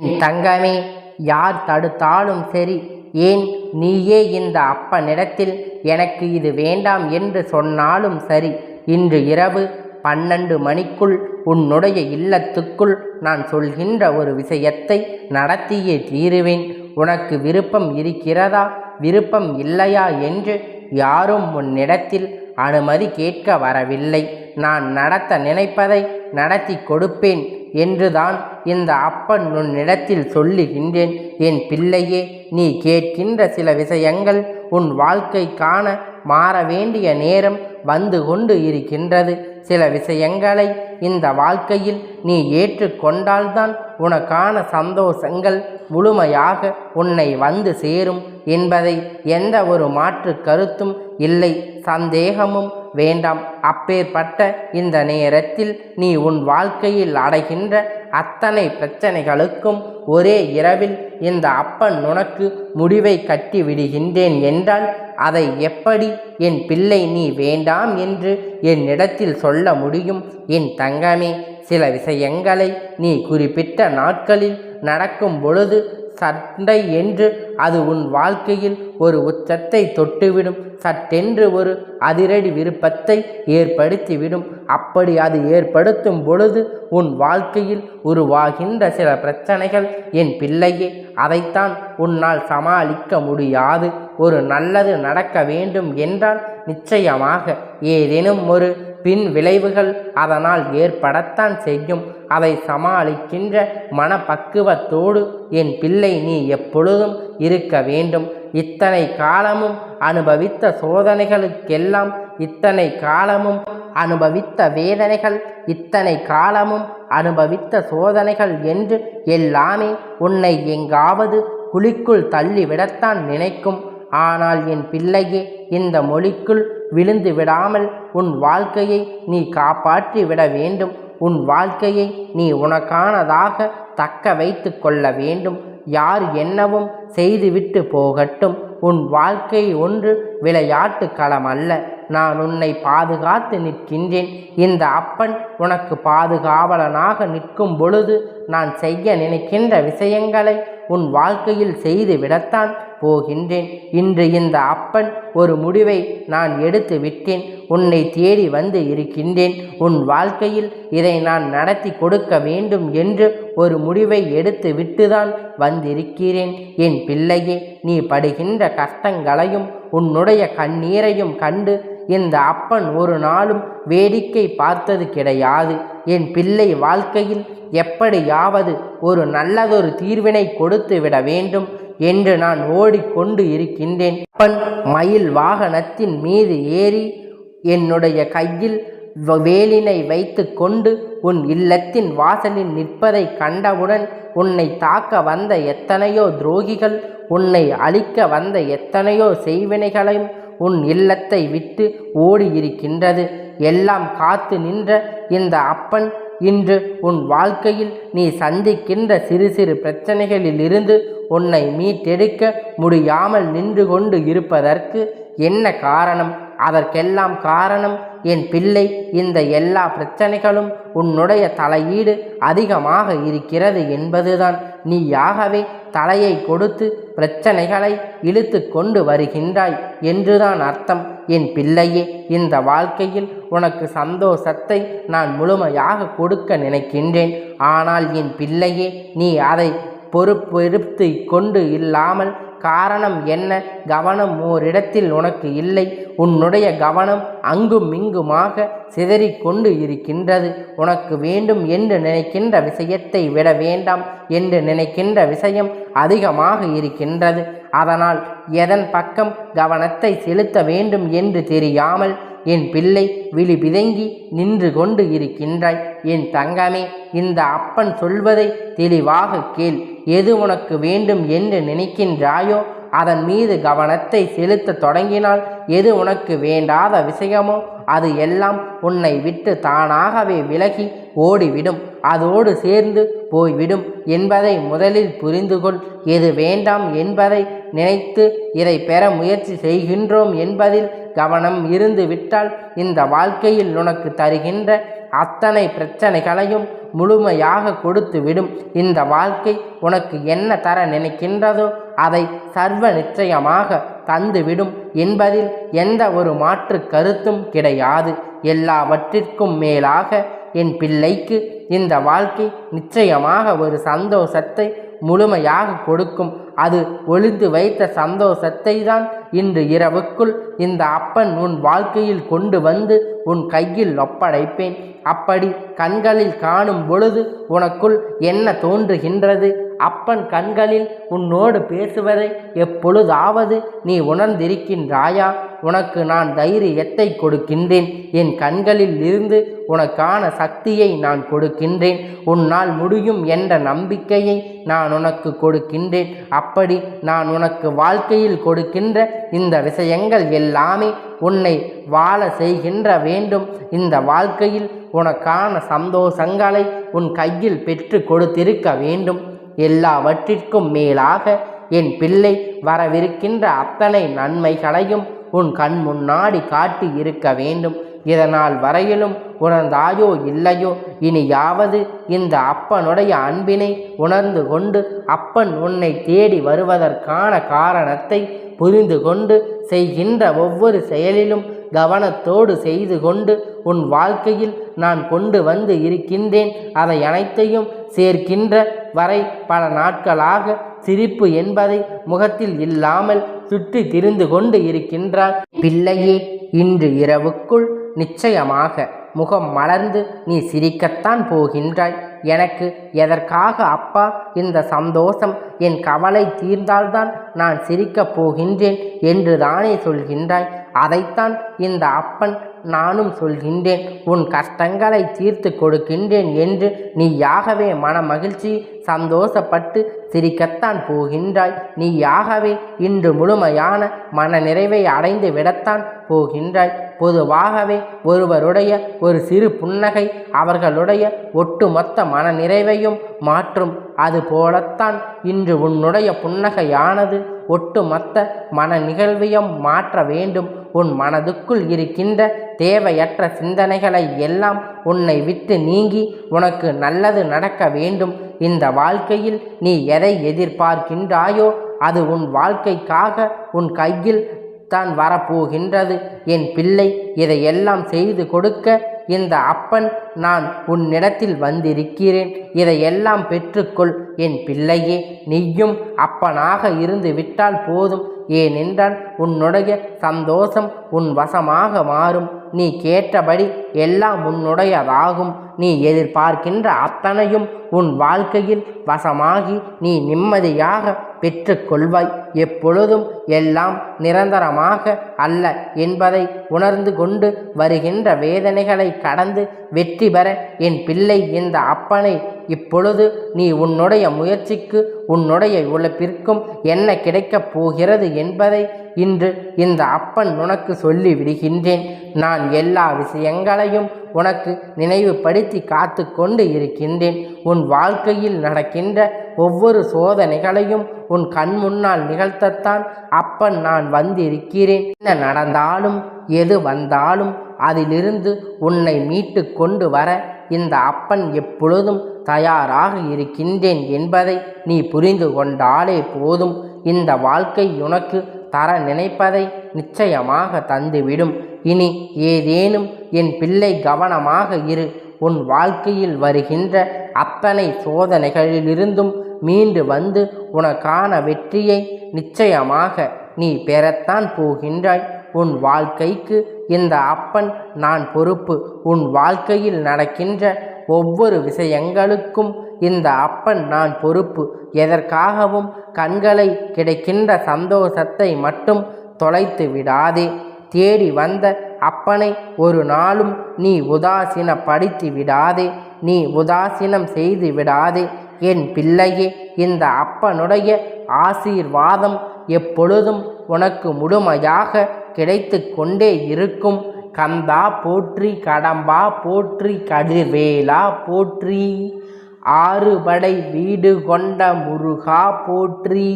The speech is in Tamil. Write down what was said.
தங்கமே யார் தடுத்தாலும் சரி ஏன் நீயே இந்த அப்பனிடத்தில் எனக்கு இது வேண்டாம் என்று சொன்னாலும் சரி இன்று இரவு பன்னெண்டு மணிக்குள் உன்னுடைய இல்லத்துக்குள் நான் சொல்கின்ற ஒரு விஷயத்தை நடத்தியே தீருவேன். உனக்கு விருப்பம் இருக்கிறதா? விருப்பம் இல்லையா என்று யாரும் உன்னிடத்தில் அனுமதி கேட்க வரவில்லை. நான் நடத்த நினைப்பதை நடத்தி கொடுப்பேன் என்றுதான் இந்த அப்பன் உன்னிடத்தில் சொல்லுகின்றேன். என் பிள்ளையே நீ கேட்கின்ற சில விஷயங்கள் உன் வாழ்க்கைக்கான மாற வேண்டிய நேரம் வந்து கொண்டு இருக்கின்றது. சில விஷயங்களை இந்த வாழ்க்கையில் நீ ஏற்றுக்கொண்டால்தான் உனக்கான சந்தோஷங்கள் முழுமையாக உன்னை வந்து சேரும் என்பதை எந்த ஒரு மாற்று கருத்தும் இல்லை. சந்தேகமும் வேண்டாம். அப்பேற்பட்ட இந்த நேரத்தில் நீ உன் வாழ்க்கையில் அடைகின்ற அத்தனை பிரச்சனைகளுக்கும் ஒரே இரவில் இந்த அப்பன் உனக்கு முடிவை கட்டி விடுகின்றேன் என்றால் அதை எப்படி என் பிள்ளை நீ வேண்டாம் என்று என்னிடத்தில் சொல்ல முடியும்? என் தங்கமே சில விஷயங்களை நீ குறிப்பிட்ட நாட்களில் நடக்கும் பொழுது சண்டை என்று அது உன் வாழ்க்கையில் ஒரு உச்சத்தை தொட்டுவிடும். சட்டென்று ஒரு அதிரடி விருப்பத்தை ஏற்படுத்திவிடும். அப்படி அது ஏற்படுத்தும் பொழுது உன் வாழ்க்கையில் உருவாகின்ற சில பிரச்சனைகள் என் பிள்ளையே அதைத்தான் உன்னால் சமாளிக்க முடியாது. ஒரு நல்லது நடக்க வேண்டும் என்றால் நிச்சயமாக ஏதேனும் ஒரு பின் விளைவுகள் அதனால் ஏற்படத்தான் செய்யும். அதை சமாளிக்கின்ற மனப்பக்குவத்தோடு என் பிள்ளை நீ எப்பொழுதும் இருக்க வேண்டும். இத்தனை காலமும் அனுபவித்த சோதனைகளுக்கெல்லாம் இத்தனை காலமும் அனுபவித்த வேதனைகள் இத்தனை காலமும் அனுபவித்த சோதனைகள் என்று எல்லாமே உன்னை எங்காவது குழிக்குள் தள்ளிவிடத்தான் நினைக்கும். ஆனால் என் பிள்ளையே இந்த மொழிக்குள் விழுந்து விடாமல் உன் வாழ்க்கையை நீ காப்பாற்றி விட வேண்டும். உன் வாழ்க்கையை நீ உனக்கானதாக தக்க வைத்து கொள்ள வேண்டும். யார் என்னவும் செய்துவிட்டு போகட்டும். உன் வாழ்க்கை ஒன்று விளையாட்டு களம் அல்ல. நான் உன்னை பாதுகாத்து நிற்கின்றேன். இந்த அப்பன் உனக்கு பாதுகாவலனாக நிற்கும் பொழுது நான் செய்ய நினைக்கின்ற விஷயங்களை உன் வாழ்க்கையில் செய்து விடத்தான் போகின்றேன். இன்று இந்த அப்பன் ஒரு முடிவை நான் எடுத்து விட்டேன். உன்னை தேடி வந்து இருக்கின்றேன். உன் வாழ்க்கையில் இதை நான் நடத்தி கொடுக்க வேண்டும் என்று ஒரு முடிவை எடுத்து விட்டுதான் வந்திருக்கிறேன். என் பிள்ளையே நீ படுகின்ற கஷ்டங்களையும் உன்னுடைய கண்ணீரையும் கண்டு இந்த அப்பன் ஒரு நாளும் வேடிக்கை பார்த்தது கிடையாது. என் பிள்ளை வாழ்க்கையில் எப்படியாவது ஒரு நல்லதொரு தீர்வினை கொடுத்து விட வேண்டும் என்று நான் ஓடிக்கொண்டு இருக்கின்றேன். அப்பன் மயில் வாகனத்தின் மீது ஏறி என்னுடைய கையில் வ- வேலினை வைத்து கொண்டு உன் இல்லத்தின் வாசலில் நிற்பதை கண்டவுடன் உன்னை தாக்க வந்த எத்தனையோ துரோகிகள் உன்னை அழிக்க வந்த எத்தனையோ செய்வினைகளையும் உன் இல்லத்தை விட்டு ஓடியிருக்கின்றது. எல்லாம் காத்து நின்ற இந்த அப்பன் இன்று உன் வாழ்க்கையில் நீ சந்திக்கின்ற சிறு சிறு பிரச்சனைகளிலிருந்து உன்னை மீட்டெடுக்க முடியாமல் நின்று கொண்டு இருப்பதற்கு என்ன காரணம்? அதற்கெல்லாம் காரணம் என் பிள்ளை. இந்த எல்லா பிரச்சனைகளும் உன்னுடைய தலையீடு அதிகமாக இருக்கிறது என்பதுதான். நீயாகவே தலையை கொடுத்து பிரச்சனைகளை இழுத்து கொண்டு வருகின்றாய் என்றுதான் அர்த்தம். என் பிள்ளையே இந்த வாழ்க்கையில் உனக்கு சந்தோஷத்தை நான் முழுமையாக கொடுக்க நினைக்கின்றேன். ஆனால் என் பிள்ளையே நீ அதை பொறுப்பெடுத்து கொண்டு இல்லாமல் காரணம் என்ன? கவனம் ஓரிடத்தில் உனக்கு இல்லை. உன்னுடைய கவனம் அங்கும் இங்குமாக சிதறிக்கொண்டு இருக்கின்றது. உனக்கு வேண்டும் என்று நினைக்கின்ற விஷயத்தை விட வேண்டாம் என்று நினைக்கின்ற விஷயம் அதிகமாக இருக்கின்றது. அதனால் எதன் பக்கம் கவனத்தை செலுத்த வேண்டும் என்று தெரியாமல் என் பிள்ளை விழி பிதங்கி நின்று கொண்டு இருக்கின்றாய். என் தங்கமே இந்த அப்பன் சொல்வதை தெளிவாக கேள். எது உனக்கு வேண்டும் என்று நினைக்கின்றாயோ அதன் மீது கவனத்தை செலுத்த தொடங்கினால் எது உனக்கு வேண்டாத விஷயமோ அது எல்லாம் உன்னை விட்டு தானாகவே விலகி ஓடிவிடும். அதோடு சேர்ந்து போய்விடும் என்பதை முதலில் புரிந்து கொள் எது வேண்டாம் என்பதை நினைத்து இதை பெற முயற்சி செய்கின்றோம் என்பதில் கவனம் இருந்து விட்டால் இந்த வாழ்க்கையில் உனக்கு தருகின்ற அத்தனை பிரச்சனைகளையும் முழுமையாக கொடுத்து விடும். இந்த வாழ்க்கை உனக்கு என்ன தர நினைக்கின்றதோ அதை சர்வ நிச்சயமாக தந்துவிடும் என்பதில் எந்த ஒரு மாற்று கருத்தும் கிடையாது. எல்லாவற்றிற்கும் மேலாக என் பிள்ளைக்கு இந்த வாழ்க்கை நிச்சயமாக ஒரு சந்தோஷத்தை முழுமையாக கொடுக்கும். அது ஒளிந்து வைத்த சந்தோஷத்தை தான் இன்று இரவுக்குள் இந்த அப்பன் உன் வாழ்க்கையில் கொண்டு வந்து உன் கையில் ஒப்படைப்பேன். அப்படி கண்களில் காணும் பொழுது உனக்குள் என்ன தோன்றுகின்றது? அப்பன் கண்களில் உன்னோடு பேசுவதை எப்பொழுதாவது நீ உணர்ந்திருக்கின்றாயா? உனக்கு நான் தைரியத்தை கொடுக்கின்றேன். என் கண்களில் இருந்து உனக்கான சக்தியை நான் கொடுக்கின்றேன். உன்னால் முடியும் என்ற நம்பிக்கையை நான் உனக்கு கொடுக்கின்றேன். அப்படி நான் உனக்கு வாழ்க்கையில் கொடுக்கின்ற இந்த விஷயங்கள் எல்லாமே உன்னை வாழ செய்கின்ற வேண்டும். இந்த வாழ்க்கையில் உனக்கான சந்தோஷங்களை உன் கையில் பெற்று கொடுத்திருக்க வேண்டும். எல்லாவற்றிற்கும் மேலாக என் பிள்ளை வரவிருக்கின்ற அத்தனை நன்மைகளையும் உன் கண் முன்னாடி காட்டி இருக்க வேண்டும். இதனால் வரையிலும் உணர்ந்தாயோ இல்லையோ இனியாவது இந்த அப்பனுடைய அன்பினை உணர்ந்து கொண்டு அப்பன் உன்னை தேடி வருவதற்கான காரணத்தை புரிந்து கொண்டு செய்கின்ற ஒவ்வொரு செயலிலும் கவனத்தோடு செய்து கொண்டு உன் வாழ்க்கையில் நான் கொண்டு வந்து இருக்கின்றேன். அதை அனைத்தையும் சேர்க்கின்ற வரை பல நாட்களாக சிரிப்பு என்பதை முகத்தில் இல்லாமல் சுற்றி திரிந்து கொண்டு இருக்கின்றார் பிள்ளையே இன்று இரவுக்குள் நிச்சயமாக முகம் மலர்ந்து நீ சிரிக்கத்தான் போகின்றாய். எனக்கு எதற்காக அப்பா இந்த சந்தோஷம்? என் கவலை தீர்ந்தால்தான் நான் சிரிக்கப் போகின்றேன் என்று தானே சொல்கின்றாய். அதைத்தான் இந்த அப்பன் நானும் சொல்கின்றேன் உன் கஷ்டங்களை தீர்த்து கொடுக்கின்றேன் என்று நீயாகவே மன மகிழ்ச்சி சந்தோஷப்பட்டு சிரிக்கத்தான் போகின்றாய். நீ யாகவே இன்று முழுமையான மன நிறைவை அடைந்து விடத்தான் போகின்றாய். பொதுவாகவே ஒருவருடைய ஒரு சிறு புன்னகை அவர்களுடைய ஒட்டுமொத்த மன நிறைவையும் மாற்றும். அது போலத்தான் இன்று உன்னுடைய புன்னகையானது ஒட்டுமொத்த மன நிகழ்வையும் மாற்ற வேண்டும். உன் மனதுக்குள் இருக்கின்ற தேவையற்ற சிந்தனைகளை எல்லாம் உன்னை விட்டு நீங்கி உனக்கு நல்லது நடக்க வேண்டும். இந்த வாழ்க்கையில் நீ எதை எதிர்பார்க்கின்றாயோ அது உன் வாழ்க்கைக்காக உன் கையில் தான் வரப்போகின்றது. என் பிள்ளை இதையெல்லாம் செய்து கொடுக்க இந்த அப்பன் நான் உன்னிடத்தில் வந்திருக்கிறேன். இதையெல்லாம் பெற்றுக்கொள் என் பிள்ளையே. நீயும் அப்பனாக இருந்து விட்டால் போதும். ஏனென்றால் உன்னுடைய சந்தோஷம் உன் வசமாக மாறும். நீ கேட்டபடி எல்லாம் உன்னுடையதாகும். நீ எதிர்பார்க்கின்ற அத்தனையும் உன் வாழ்க்கையில் வசமாகி நீ நிம்மதியாக பெற்றுக்கொள்வாய். எப்பொழுதும் எல்லாம் நிரந்தரமாக அல்ல என்பதை உணர்ந்து கொண்டு வருகின்ற வேதனைகளை கடந்து வெற்றி பெற என் பிள்ளை இந்த அப்பனை இப்பொழுது நீ உன்னுடைய முயற்சிக்கு உன்னுடைய உழைப்பிற்கும் என்ன கிடைக்கப் போகிறது என்பதை இன்று இந்த அப்பன் உனக்கு சொல்லி விடுகின்றேன். நான் எல்லா விஷயங்களையும் உனக்கு நினைவுபடுத்தி காத்து கொண்டு இருக்கின்றேன். உன் வாழ்க்கையில் நடக்கின்ற ஒவ்வொரு சோதனைகளையும் உன் கண் முன்னால் நிகழ்த்தத்தான் அப்பன் நான் வந்திருக்கிறேன். என்ன நடந்தாலும் எது வந்தாலும் அதிலிருந்து உன்னை மீட்டு கொண்டு வர இந்த அப்பன் எப்பொழுதும் தயாராக இருக்கின்றேன் என்பதை நீ புரிந்து கொண்டாலே போதும். இந்த வாழ்க்கை உனக்கு தர நினைப்பதை நிச்சயமாக தந்துவிடும். இனி ஏதேனும் என் பிள்ளை கவனமாக இரு. உன் வாழ்க்கையில் வருகின்ற அத்தனை சோதனைகளிலிருந்தும் மீண்டு வந்து உனக்கான வெற்றியை நிச்சயமாக நீ பெறத்தான் போகின்றாய். உன் வாழ்க்கைக்கு இந்த அப்பன் நான் பொறுப்பு. உன் வாழ்க்கையில் நடக்கின்ற ஒவ்வொரு விஷயங்களுக்கும் இந்த அப்பன் நான் பொறுப்பு. எதற்காகவும் கண்களை கிடைக்கின்ற சந்தோஷத்தை மட்டும் தொலைத்து விடாதே. தேடி வந்த அப்பனை ஒரு நாளும் நீ உதாசீனப்படுத்தி விடாதே. நீ உதாசீனம் செய்து விடாதே. என் பிள்ளையே இந்த அப்பனுடைய ஆசீர்வாதம் எப்பொழுதும் உனக்கு முழுமையாக கிடைத்து கொண்டே இருக்கும். கந்தா போற்றி கடம்பா போற்றி கடுவேலா போற்றி. ஆறுபடை வீடு கொண்ட முருகா போற்றி.